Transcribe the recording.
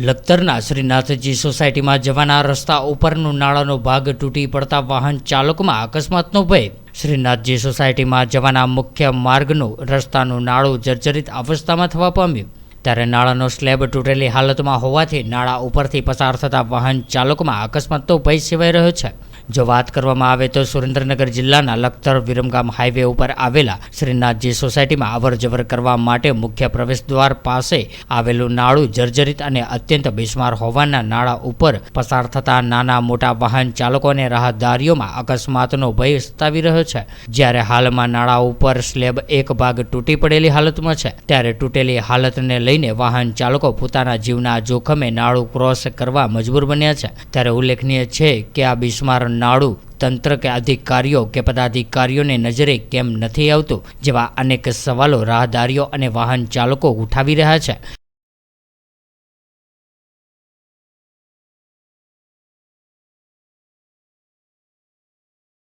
લખતરના શ્રીનાથજી સોસાયટીમાં જવાના રસ્તા ઉપરનું નાળાનો ભાગ તૂટી પડતા વાહન ચાલકમાં અકસ્માતનો ભય. શ્રીનાથજી સોસાયટીમાં જવાના મુખ્ય માર્ગનું રસ્તાનું નાળું જર્જરિત અવસ્થામાં થવા પામ્યું. ત્યારે નાળાનો સ્લેબ તૂટેલી હાલતમાં હોવાથી નાળા ઉપરથી પસાર થતા વાહન ચાલકોમાં અકસ્માતનો ભય સેવાઈ રહ્યો છે. જો વાત કરવામાં આવે તો સુરેન્દ્રનગર જિલ્લાના લખતર વિરમગામ હાઈવે ઉપર આવેલા શ્રીનાથજી સોસાયટીમાં અવરજવર કરવા માટે મુખ્ય પ્રવેશદ્વાર પાસે આવેલું નાળું જર્જરિત અને અત્યંત બિસ્માર હોવાના નાળા ઉપર પસાર થતા નાના મોટા વાહન ચાલકો અને રાહદારીઓમાં અકસ્માતનો ભય સતાવી રહ્યો છે. જ્યારે હાલમાં નાળા ઉપર સ્લેબ એક ભાગ તૂટી પડેલી હાલતમાં છે, ત્યારે તૂટેલી હાલતને લઈને વાહન ચાલકો પોતાના જીવના જોખમે નાળું ક્રોસ કરવા મજબૂર બન્યા છે. ત્યારે ઉલ્લેખનીય છે કે આ બિસ્માર નાળું તંત્ર કે અધિકારીઓ કે પદાધિકારીઓને નજરે કેમ નથી આવતું, જેવા અનેક સવાલો રાહદારીઓ અને વાહન ચાલકો ઉઠાવી રહ્યા છે.